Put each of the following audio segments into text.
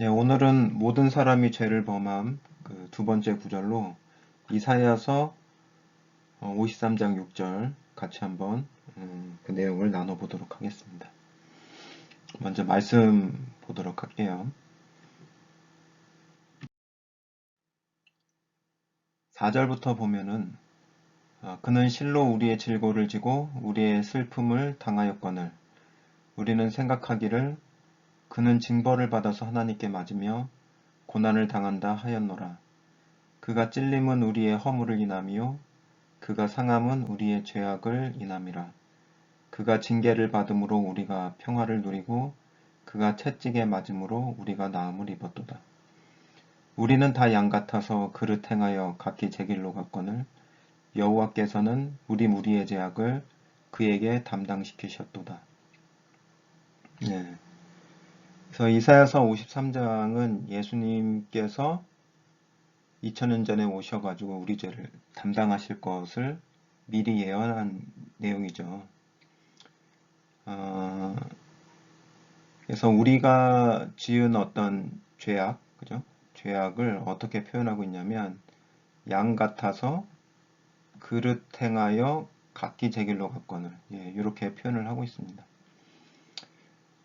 예, 오늘은 모든 사람이 죄를 범함 그 두 번째 구절로 이사야서 53장 어, 6절 같이 한번 음, 그 내용을 나눠보도록 하겠습니다. 먼저 말씀 보도록 할게요. 4절부터 보면은 어, 그는 실로 우리의 질고를 지고 우리의 슬픔을 당하였거늘 우리는 생각하기를 그는 징벌을 받아서 하나님께 맞으며 고난을 당한다 하였노라. 그가 찔림은 우리의 허물을 인함이요 그가 상함은 우리의 죄악을 인함이라. 그가 징계를 받음으로 우리가 평화를 누리고 그가 채찍에 맞음으로 우리가 나음을 입었도다. 우리는 다 양 같아서 그릇 행하여 각기 제 길로 갔거늘 여호와께서는 우리 무리의 죄악을 그에게 담당시키셨도다. 네. 그래서 이사야서 53장은 예수님께서 2000년 전에 오셔가지고 우리 죄를 담당하실 것을 미리 예언한 내용이죠. 어, 그래서 우리가 지은 어떤 죄악, 그죠? 죄악을 어떻게 표현하고 있냐면 양 같아서 그릇 행하여 각기 제 길로 갔거늘 예, 이렇게 표현을 하고 있습니다.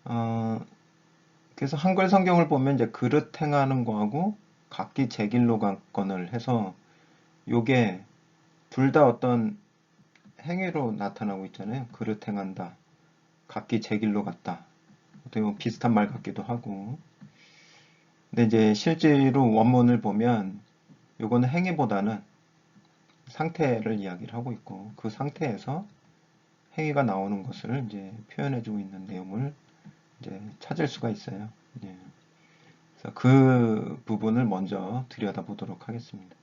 어, 그래서 한글 성경을 보면 이제 그릇 행하는 거하고 각기 제 길로 갔건을 해서 요게 둘 다 어떤 행위로 나타나고 있잖아요. 그릇 행한다. 각기 제 길로 갔다. 어떻게 보면 비슷한 말 같기도 하고. 근데 이제 실제로 원문을 보면 요거는 행위보다는 상태를 이야기를 하고 있고 그 상태에서 행위가 나오는 것을 이제 표현해주고 있는 내용을 이제 찾을 수가 있어요. 예. 그래서 그 부분을 먼저 들여다보도록 하겠습니다.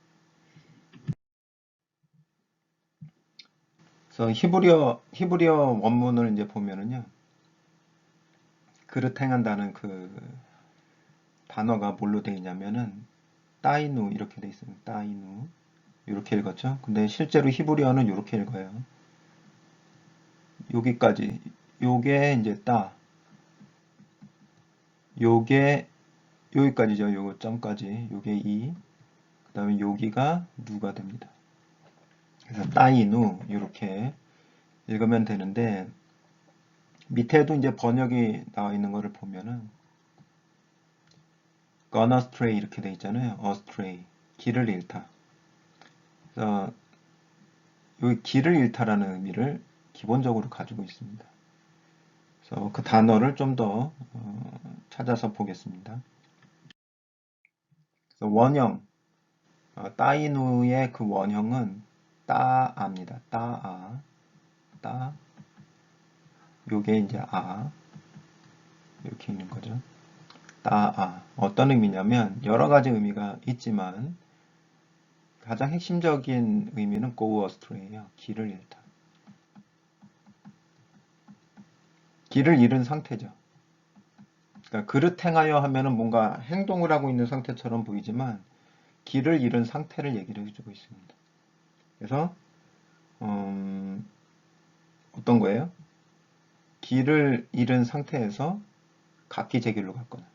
그래서 히브리어 히브리어 원문을 이제 보면은요. 그릇 행한다는 그 단어가 뭘로 되어 있냐면은 따이누 이렇게 되어 있습니다. 따이누 이렇게 읽었죠. 근데 실제로 히브리어는 이렇게 읽어요. 여기까지 요게 이제 따 요게 여기까지죠. 요거 점까지 요게 이그 다음에 여기가 누가 됩니다. 그래서 따이누 이렇게 읽으면 되는데 밑에도 이제 번역이 나와 있는 거를 보면은 gone astray 이렇게 돼 있잖아요. astray 길을 잃다. 그래서 여기 길을 잃다라는 의미를 기본적으로 가지고 있습니다. 그래서 그 단어를 좀더 어, 찾아서 보겠습니다. 그래서 원형 어, 따이누의 그 원형은 따아입니다. 따아 따 요게 이제 아 이렇게 있는 거죠. 따아 어떤 의미냐면 여러 가지 의미가 있지만 가장 핵심적인 의미는 go astray예요. 길을 잃다. 길을 잃은 상태죠. 그러니까 그릇 행하여 하면은 뭔가 행동을 하고 있는 상태처럼 보이지만 길을 잃은 상태를 얘기를 해주고 있습니다. 그래서 음, 어떤 거예요? 길을 잃은 상태에서 각기 제 길로 갔거나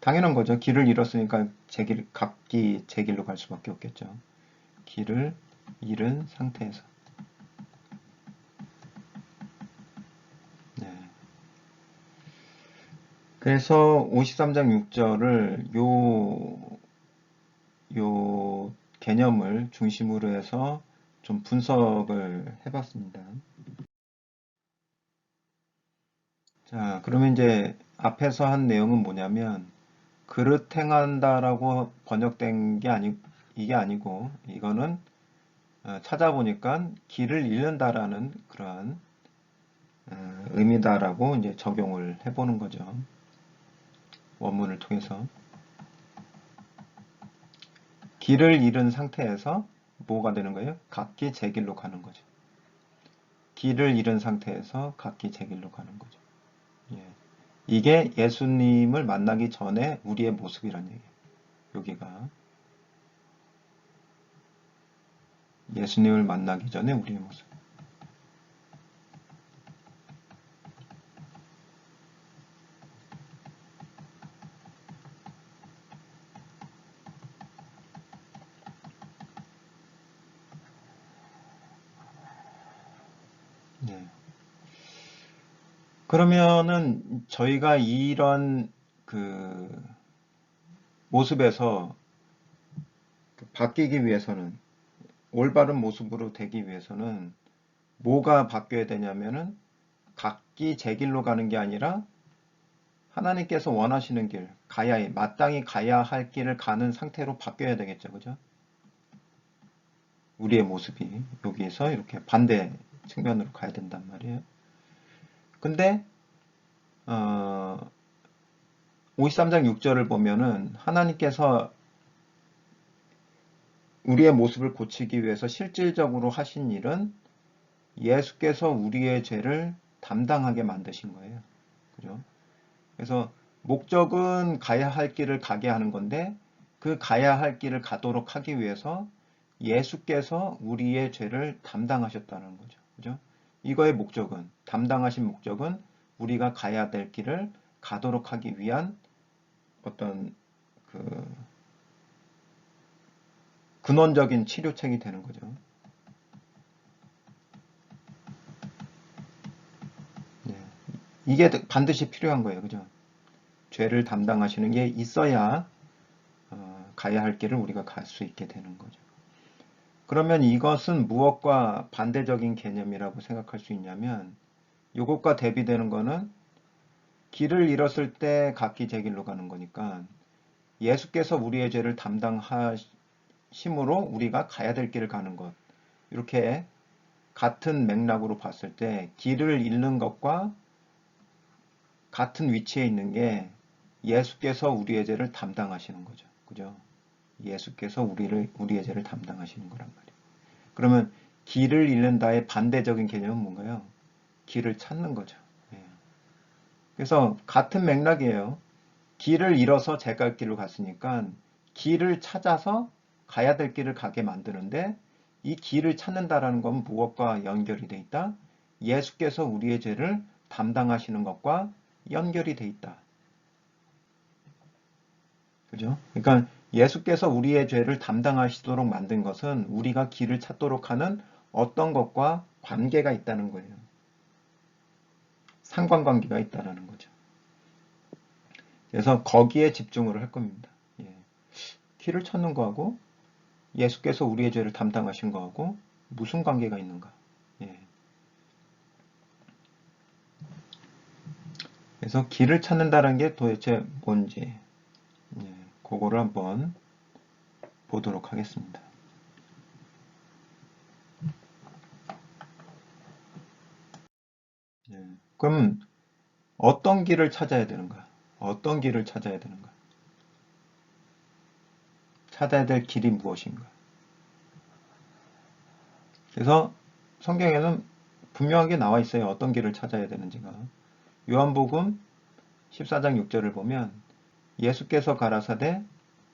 당연한 거죠. 길을 잃었으니까 제 길, 각기 제 길로 갈 수밖에 없겠죠. 길을 잃은 상태에서 그래서 53장 6절을 요, 요 개념을 중심으로 해서 좀 분석을 해봤습니다. 자, 그러면 이제 앞에서 한 내용은 뭐냐면 그릇 행한다라고 번역된 게 아니 이게 아니고 이거는 어, 찾아보니까 길을 잃는다라는 그러한 어, 의미다라고 이제 적용을 해보는 거죠. 원문을 통해서 길을 잃은 상태에서 뭐가 되는 거예요? 각기 제 길로 가는 거죠. 길을 잃은 상태에서 각기 제 길로 가는 거죠. 예. 이게 예수님을 만나기 전에 우리의 모습이란 얘기예요. 여기가 예수님을 만나기 전에 우리의 모습. 그러면은 저희가 이런 그 모습에서 바뀌기 위해서는 올바른 모습으로 되기 위해서는 뭐가 바뀌어야 되냐면은 각기 제 길로 가는 게 아니라 하나님께서 원하시는 길, 가야, 마땅히 가야 할 길을 가는 상태로 바뀌어야 되겠죠. 그죠? 우리의 모습이 여기에서 이렇게 반대 측면으로 가야 된단 말이에요. 근데 어, 53장 6절을 보면은 하나님께서 우리의 모습을 고치기 위해서 실질적으로 하신 일은 예수께서 우리의 죄를 담당하게 만드신 거예요. 그죠? 그래서 목적은 가야 할 길을 가게 하는 건데 그 가야 할 길을 가도록 하기 위해서 예수께서 우리의 죄를 담당하셨다는 거죠. 그죠? 이거의 목적은 담당하신 목적은 우리가 가야 될 길을 가도록 하기 위한 어떤 그 근원적인 치료책이 되는 거죠. 네. 이게 반드시 필요한 거예요. 그죠? 죄를 담당하시는 게 있어야 어, 가야 할 길을 우리가 갈 수 있게 되는 거죠. 그러면 이것은 무엇과 반대적인 개념이라고 생각할 수 있냐면 이것과 대비되는 거는 길을 잃었을 때 각기 제 길로 가는 거니까 예수께서 우리의 죄를 담당하심으로 우리가 가야 될 길을 가는 것 이렇게 같은 맥락으로 봤을 때 길을 잃는 것과 같은 위치에 있는 게 예수께서 우리의 죄를 담당하시는 거죠. 그죠? 예수께서 우리를 우리의 죄를 담당하시는 거란 말이에요. 그러면 길을 잃는다의 반대적인 개념은 뭔가요? 길을 찾는 거죠. 예. 그래서 같은 맥락이에요. 길을 잃어서 제 갈 길로 갔으니까 길을 찾아서 가야 될 길을 가게 만드는데 이 길을 찾는다라는 건 무엇과 연결이 돼 있다? 예수께서 우리의 죄를 담당하시는 것과 연결이 돼 있다. 그죠? 그러니까 예수께서 우리의 죄를 담당하시도록 만든 것은 우리가 길을 찾도록 하는 어떤 것과 관계가 있다는 거예요. 상관관계가 있다는 거죠. 그래서 거기에 집중을 할 겁니다. 예. 길을 찾는 거하고 예수께서 우리의 죄를 담당하신 거하고 무슨 관계가 있는가. 예. 그래서 길을 찾는다는 게 도대체 뭔지 예. 그거를 한번 보도록 하겠습니다. 예. 그럼 어떤 길을 찾아야 되는가? 어떤 길을 찾아야 되는가? 찾아야 될 길이 무엇인가? 그래서 성경에는 분명하게 나와 있어요. 어떤 길을 찾아야 되는지가. 요한복음 14장 6절을 보면 예수께서 가라사대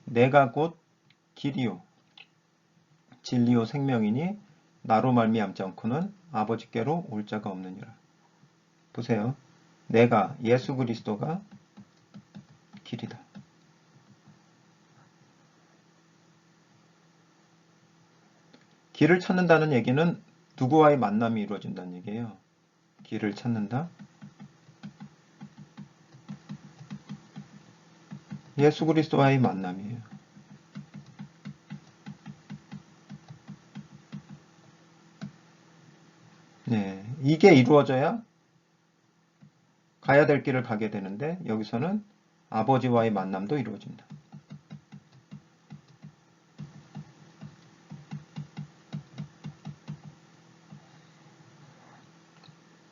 내가 곧 길이요 진리요 생명이니 나로 말미암지 않고는 아버지께로 올 자가 없느니라. 보세요. 내가 예수 그리스도가 길이다. 길을 찾는다는 얘기는 누구와의 만남이 이루어진다는 얘기예요. 길을 찾는다. 예수 그리스도와의 만남이에요. 네, 이게 이루어져야 가야 될 길을 가게 되는데 여기서는 아버지와의 만남도 이루어진다.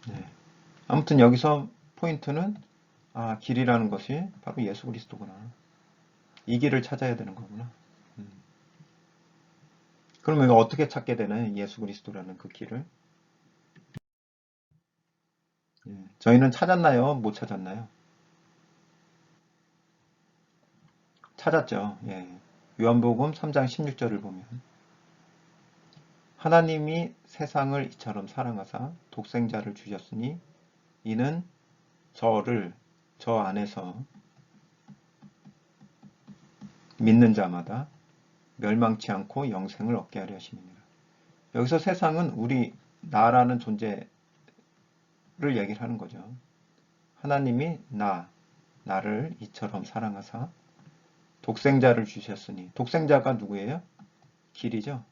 네. 아무튼 여기서 포인트는 아, 길이라는 것이 바로 예수 그리스도구나. 이 길을 찾아야 되는 거구나. 음. 그러면 어떻게 찾게 되나요? 예수 그리스도라는 그 길을? 예. 저희는 찾았나요? 못 찾았나요? 찾았죠. 예. 요한복음 3장 16절을 보면 하나님이 세상을 이처럼 사랑하사 독생자를 주셨으니 이는 저를 저 안에서 믿는 자마다 멸망치 않고 영생을 얻게 하려 하심이니라. 여기서 세상은 우리 나라는 존재를 얘기를 하는 거죠. 하나님이 나, 나를 이처럼 사랑하사 독생자를 주셨으니 독생자가 누구예요? 길이죠.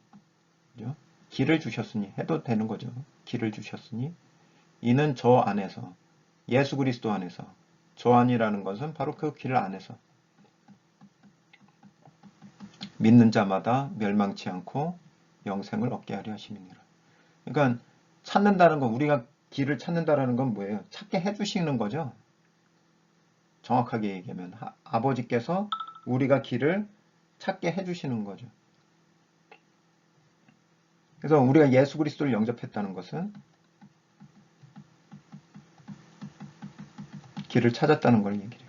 그죠? 길을 주셨으니 해도 되는 거죠. 길을 주셨으니 이는 저 안에서 예수 그리스도 안에서 저 안이라는 것은 바로 그 길 안에서 믿는 자마다 멸망치 않고 영생을 얻게 하려 하심이니라. 그러니까 찾는다는 건 우리가 길을 찾는다라는 건 뭐예요? 찾게 해주시는 거죠. 정확하게 얘기하면 하, 아버지께서 우리가 길을 찾게 해주시는 거죠. 그래서 우리가 예수 그리스도를 영접했다는 것은 길을 찾았다는 걸 얘기해요.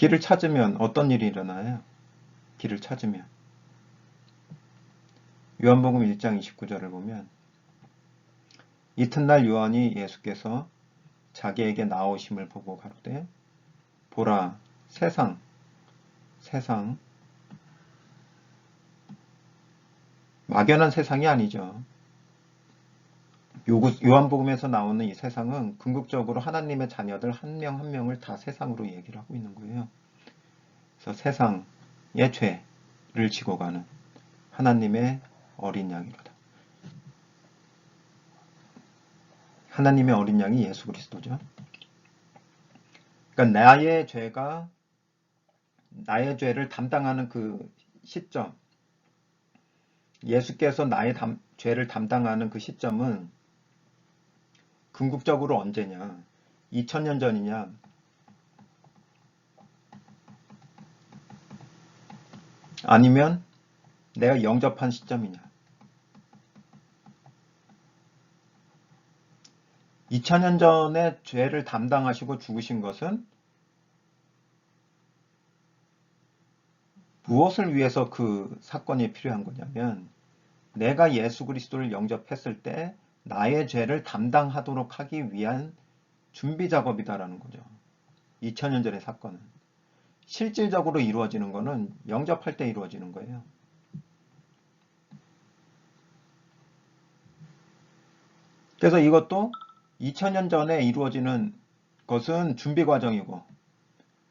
길을 찾으면 어떤 일이 일어나요? 길을 찾으면 요한복음 1장 29절을 보면 이튿날 요한이 예수께서 자기에게 나오심을 보고 가로되 보라 세상 세상 막연한 세상이 아니죠. 요한복음에서 나오는 이 세상은 궁극적으로 하나님의 자녀들 한명한 명을 다 세상으로 얘기를 하고 있는 거예요. 그래서 세상의 죄를 지고 가는 하나님의 어린 양이로다. 하나님의 어린 양이 예수 그리스도죠. 그러니까 나의 죄가 나의 죄를 담당하는 그 시점, 예수께서 나의 담, 죄를 담당하는 그 시점은 궁극적으로 언제냐? 2000년 전이냐? 아니면 내가 영접한 시점이냐? 2000년 전에 죄를 담당하시고 죽으신 것은 무엇을 위해서 그 사건이 필요한 거냐면 내가 예수 그리스도를 영접했을 때 나의 죄를 담당하도록 하기 위한 준비 작업이다라는 거죠. 2000년 전의 사건은. 실질적으로 이루어지는 것은 영접할 때 이루어지는 거예요. 그래서 이것도 2000년 전에 이루어지는 것은 준비 과정이고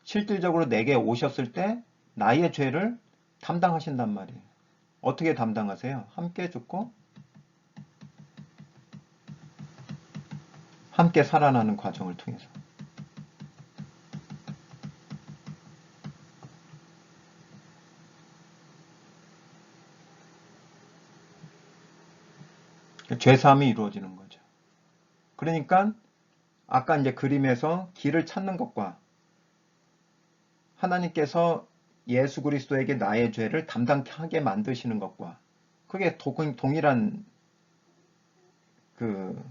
실질적으로 내게 오셨을 때 나의 죄를 담당하신단 말이에요. 어떻게 담당하세요? 함께 죽고 함께 살아나는 과정을 통해서. 죄사함이 이루어지는 거죠. 그러니까 아까 이제 그림에서 길을 찾는 것과 하나님께서 예수 그리스도에게 나의 죄를 담당하게 만드시는 것과 그게 동일한 그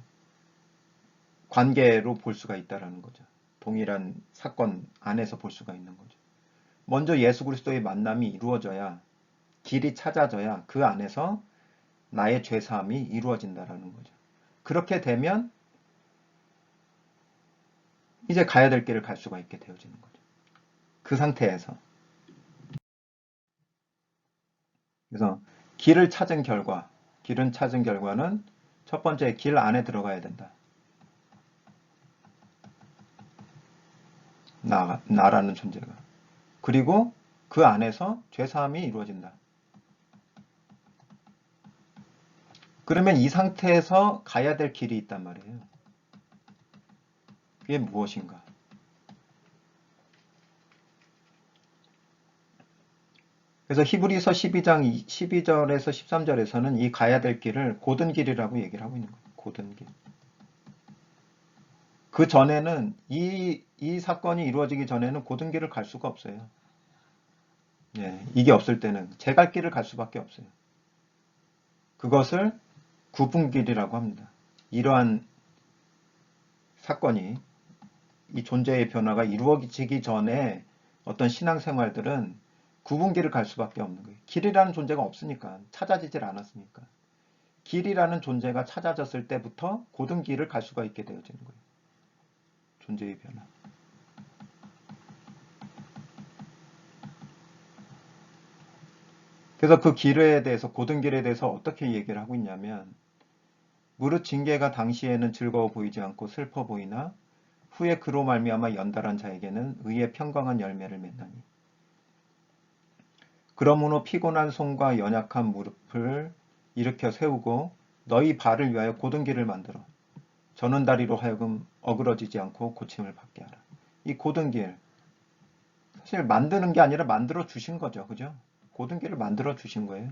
관계로 볼 수가 있다라는 거죠. 동일한 사건 안에서 볼 수가 있는 거죠. 먼저 예수 그리스도의 만남이 이루어져야 길이 찾아져야 그 안에서 나의 죄 사함이 이루어진다라는 거죠. 그렇게 되면 이제 가야 될 길을 갈 수가 있게 되어지는 거죠. 그 상태에서 그래서 길을 찾은 결과, 길은 찾은 결과는 첫 번째 길 안에 들어가야 된다. 나, 나라는 존재가. 그리고 그 안에서 죄사함이 이루어진다. 그러면 이 상태에서 가야 될 길이 있단 말이에요. 그게 무엇인가? 그래서 히브리서 12장 12절에서 13절에서는 이 가야 될 길을 고든 길이라고 얘기를 하고 있는 거예요. 고든 길. 그 전에는 이, 이 사건이 이루어지기 전에는 고든 길을 갈 수가 없어요. 예, 이게 없을 때는 제갈 길을 갈 수밖에 없어요. 그것을 구분길이라고 합니다. 이러한 사건이 이 존재의 변화가 이루어지기 전에 어떤 신앙생활들은 구분길을 갈 수밖에 없는 거예요. 길이라는 존재가 없으니까 찾아지질 않았으니까 길이라는 존재가 찾아졌을 때부터 고든 길을 갈 수가 있게 되어지는 거예요. 존재의 변화. 그래서 그 길에 대해서 고든 길에 대해서 어떻게 얘기를 하고 있냐면 무릇 징계가 당시에는 즐거워 보이지 않고 슬퍼 보이나 후에 그로 말미암아 연달한 자에게는 의의 평강한 열매를 맺나니 그러므로 피곤한 손과 연약한 무릎을 일으켜 세우고 너희 발을 위하여 고든 길을 만들어 저는 다리로 하여금 어그러지지 않고 고침을 받게 하라. 이 고든 길 사실 만드는 게 아니라 만들어 주신 거죠. 그죠? 고든 길을 만들어 주신 거예요.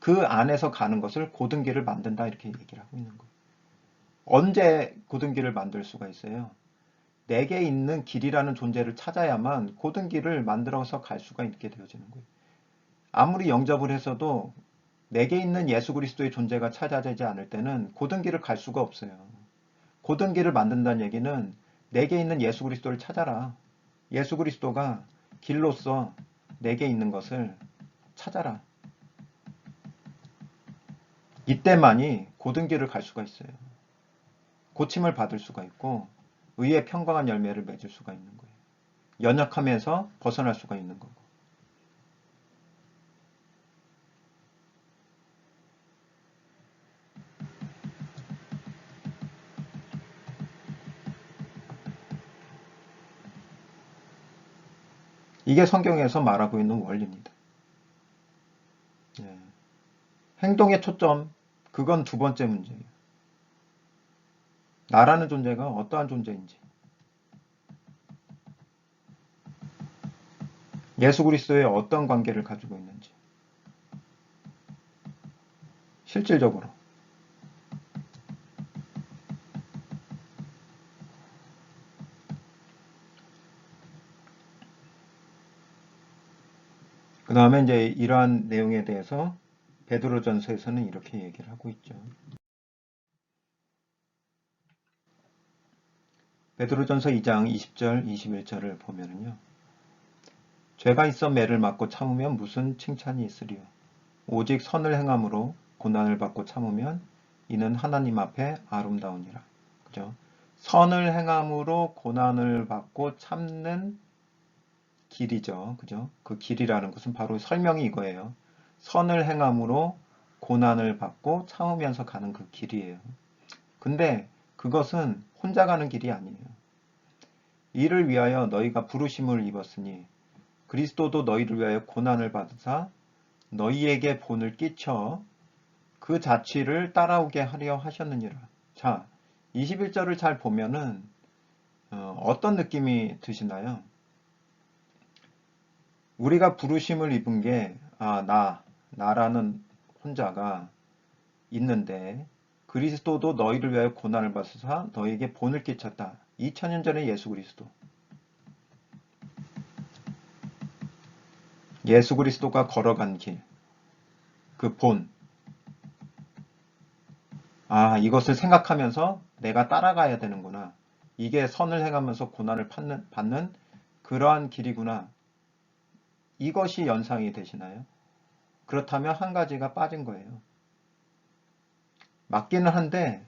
그 안에서 가는 것을 고든 길을 만든다 이렇게 얘기를 하고 있는 거예요. 언제 고든 길을 만들 수가 있어요? 내게 있는 길이라는 존재를 찾아야만 고든 길을 만들어서 갈 수가 있게 되어지는 거예요. 아무리 영접을 해서도 내게 있는 예수 그리스도의 존재가 찾아지지 않을 때는 고든 길을 갈 수가 없어요. 고든 길을 만든다는 얘기는 내게 있는 예수 그리스도를 찾아라. 예수 그리스도가 길로서 내게 있는 것을 찾아라. 이때만이 고든 길을 갈 수가 있어요. 고침을 받을 수가 있고 의의 평강한 열매를 맺을 수가 있는 거예요. 연약함에서 벗어날 수가 있는 거고. 이게 성경에서 말하고 있는 원리입니다. 예. 행동의 초점, 그건 두 번째 문제예요. 나라는 존재가 어떠한 존재인지. 예수 그리스도의 어떤 관계를 가지고 있는지. 실질적으로. 그 다음에 이제 이러한 내용에 대해서 베드로전서에서는 이렇게 얘기를 하고 있죠. 베드로전서 2장 20절, 21절을 보면은요. 죄가 있어 매를 맞고 참으면 무슨 칭찬이 있으리요. 오직 선을 행함으로 고난을 받고 참으면 이는 하나님 앞에 아름다우니라. 그죠? 선을 행함으로 고난을 받고 참는 길이죠. 그죠? 그 길이라는 것은 바로 설명이 이거예요. 선을 행함으로 고난을 받고 참으면서 가는 그 길이에요. 근데 그것은 혼자 가는 길이 아니에요. 이를 위하여 너희가 부르심을 입었으니 그리스도도 너희를 위하여 고난을 받으사 너희에게 본을 끼쳐 그 자취를 따라오게 하려 하셨느니라. 자, 21절을 잘 보면은 어, 어떤 느낌이 드시나요? 우리가 부르심을 입은 게, 아, 나, 나라는 혼자가 있는데, 그리스도도 너희를 위하여 고난을 받으사 너희에게 본을 끼쳤다. 2000년 전의 예수 그리스도. 예수 그리스도가 걸어간 길. 그 본. 아, 이것을 생각하면서 내가 따라가야 되는구나. 이게 선을 행하면서 고난을 받는, 받는 그러한 길이구나. 이것이 연상이 되시나요? 그렇다면 한 가지가 빠진 거예요. 맞기는 한데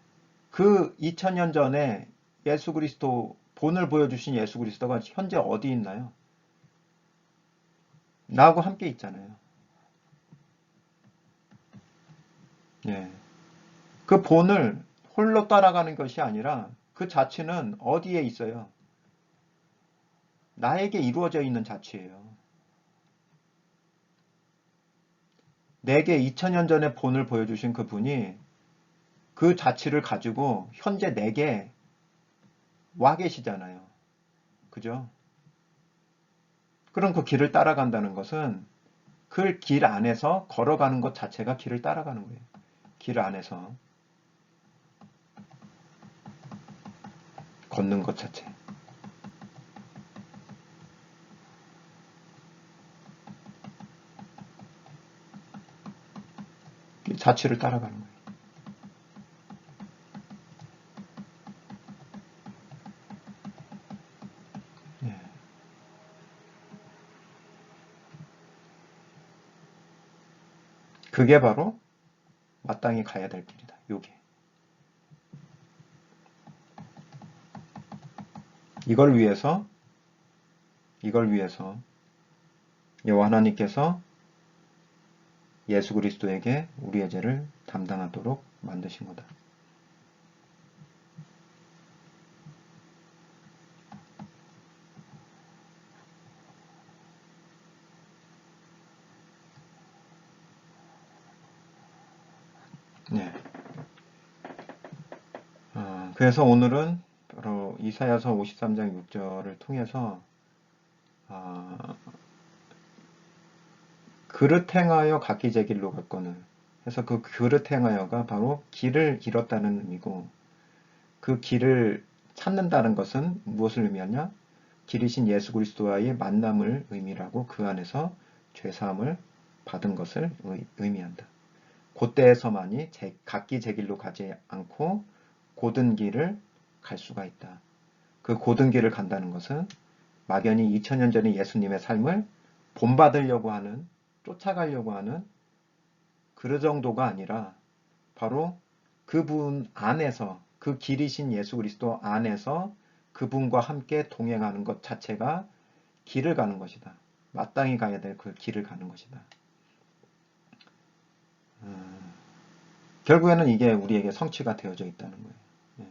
그 2000년 전에 예수 그리스도 본을 보여주신 예수 그리스도가 현재 어디 있나요? 나하고 함께 있잖아요. 예. 그 본을 홀로 따라가는 것이 아니라 그 자체는 어디에 있어요? 나에게 이루어져 있는 자체예요. 내게 2000년 전에 본을 보여주신 그 분이 그 자취를 가지고 현재 내게 와 계시잖아요. 그죠? 그럼 그 길을 따라간다는 것은 그 길 안에서 걸어가는 것 자체가 길을 따라가는 거예요. 길 안에서 걷는 것 자체. 자취를 따라가는 거예요. 예. 그게 바로 마땅히 가야 될 길이다. 요게. 이걸 위해서 이걸 위해서 여호와 하나님께서 예수 그리스도에게 우리의 죄를 담당하도록 만드신 거다. 네. 어, 그래서 오늘은 바로 이사야서 53장 6절을 통해서 어, 그릇 행하여 각기 제 길로 갔거늘 해서 그 그릇 행하여가 바로 길을 잃었다는 의미고 그 길을 찾는다는 것은 무엇을 의미하냐? 길이신 예수 그리스도와의 만남을 의미라고 그 안에서 죄사함을 받은 것을 의미한다. 그때에서만이 제, 각기 제 길로 가지 않고 고든 길을 갈 수가 있다. 그 고든 길을 간다는 것은 막연히 2000년 전의 예수님의 삶을 본받으려고 하는 쫓아가려고 하는 그 정도가 아니라 바로 그분 안에서 그 길이신 예수 그리스도 안에서 그분과 함께 동행하는 것 자체가 길을 가는 것이다. 마땅히 가야 될 그 길을 가는 것이다. 음, 결국에는 이게 우리에게 성취가 되어져 있다는 거예요. 예.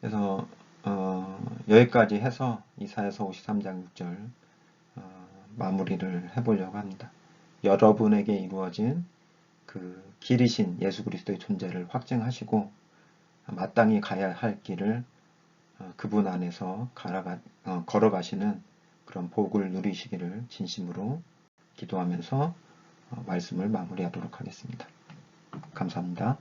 그래서 어, 여기까지 해서 이사에서 53장 6절 어, 마무리를 해보려고 합니다. 여러분에게 이루어진 그 길이신 예수 그리스도의 존재를 확증하시고 마땅히 가야 할 길을 어, 그분 안에서 가라가, 어, 걸어가시는 그런 복을 누리시기를 진심으로 기도하면서 어, 말씀을 마무리하도록 하겠습니다. 감사합니다.